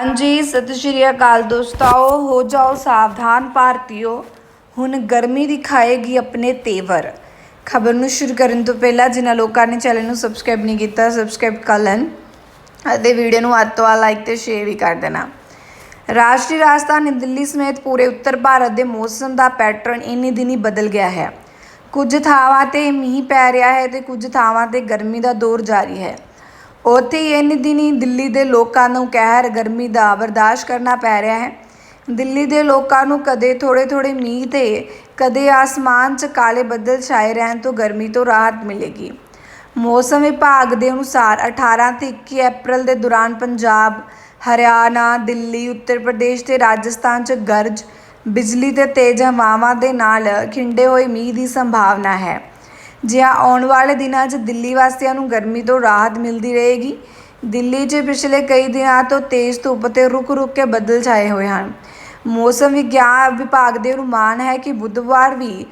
ਹਾਂਜੀ, ਸਤਿ ਸ਼੍ਰੀ ਅਕਾਲ ਦੋਸਤੋ ਹੋ ਜਾਓ ਸਾਵਧਾਨ ਭਾਰਤੀਓ। ਹੁਣ ਗਰਮੀ ਦਿਖਾਏਗੀ ਆਪਣੇ ਤੇਵਰ। ਖਬਰ ਨੂੰ ਸ਼ੁਰੂ ਕਰਨ ਤੋਂ ਪਹਿਲਾਂ ਜਿਨ੍ਹਾਂ ਲੋਕਾਂ ਨੇ ਚੈਨਲ ਨੂੰ ਸਬਸਕ੍ਰਾਈਬ ਨਹੀਂ ਕੀਤਾ ਸਬਸਕ੍ਰਾਈਬ ਕਰ ਲੈਣ ਅਤੇ ਵੀਡੀਓ ਨੂੰ ਵੱਧ ਤੋਂ ਵੱਧ ਲਾਈਕ ਤੇ ਸ਼ੇਅਰ ਵੀ ਕਰ ਦੇਣਾ। ਰਾਸ਼ਟਰੀ ਰਾਜਧਾਨੀ ਦਿੱਲੀ ਸਮੇਤ ਪੂਰੇ ਉੱਤਰ ਭਾਰਤ ਦੇ ਮੌਸਮ ਦਾ ਪੈਟਰਨ ਇੰਨੇ ਦਿਨੀ ਬਦਲ ਗਿਆ ਹੈ। ਕੁਝ ਥਾਵਾਂ ਤੇ ਮੀਂਹ ਪੈ ਰਿਹਾ ਹੈ ਤੇ ਕੁਝ ਥਾਵਾਂ ਤੇ ਗਰਮੀ ਦਾ ਦੌਰ ਜਾਰੀ ਹੈ। ਉੱਥੇ ਹੀ ਇੰਨੇ ਦਿਨੀ ਦਿੱਲੀ ਦੇ ਲੋਕਾਂ ਨੂੰ ਕਹਿਰ, ਗਰਮੀ ਦਾ ਬਰਦਾਸ਼ਤ ਕਰਨਾ ਪੈ ਰਿਹਾ ਹੈ। ਦਿੱਲੀ ਦੇ ਲੋਕਾਂ ਨੂੰ ਕਦੇ ਥੋੜੇ ਥੋੜੇ ਮੀਂਹ ਤੇ, ਕਦੇ ਆਸਮਾਨ 'ਚ ਕਾਲੇ ਬੱਦਲ ਛਾਏ ਰਹਿਣ ਤੋਂ ਗਰਮੀ ਤੋਂ ਰਾਹਤ ਮਿਲੇਗੀ। ਮੌਸਮ ਵਿਭਾਗ ਦੇ ਅਨੁਸਾਰ 18 ਤੇ 21 ਅਪ੍ਰੈਲ ਦੇ ਦੌਰਾਨ ਪੰਜਾਬ, ਹਰਿਆਣਾ, ਦਿੱਲੀ, ਉੱਤਰ ਪ੍ਰਦੇਸ਼ ਤੇ ਰਾਜਸਥਾਨ 'ਚ ਗਰਜ, ਬਿਜਲੀ ਤੇ ਤੇਜ਼ ਹਵਾਵਾਂ ਦੇ ਨਾਲ ਖਿੰਡੇ ਹੋਏ ਮੀਂਹ ਦੀ ਸੰਭਾਵਨਾ ਹੈ। ਜਿਹਾ ਆਉਣ ਵਾਲੇ ਦਿਨਾਂ 'ਚ ਦਿੱਲੀ ਵਾਸੀਆਂ ਨੂੰ ਗਰਮੀ ਤੋਂ ਰਾਹਤ ਮਿਲਦੀ ਰਹੇਗੀ, ਦਿੱਲੀ 'ਚ ਪਿਛਲੇ ਕਈ ਦਿਨਾਂ ਤੋਂ ਤੇਜ਼ ਧੁੱਪ ਤੇ ਰੁਕ-ਰੁਕ ਕੇ ਬੱਦਲ ਛਾਏ ਹੋਏ ਹਨ। ਮੌਸਮ ਵਿਗਿਆਨ ਵਿਭਾਗ ਦੇ ਅਨੁਮਾਨ ਹੈ ਕਿ ਬੁੱਧਵਾਰ ਵੀ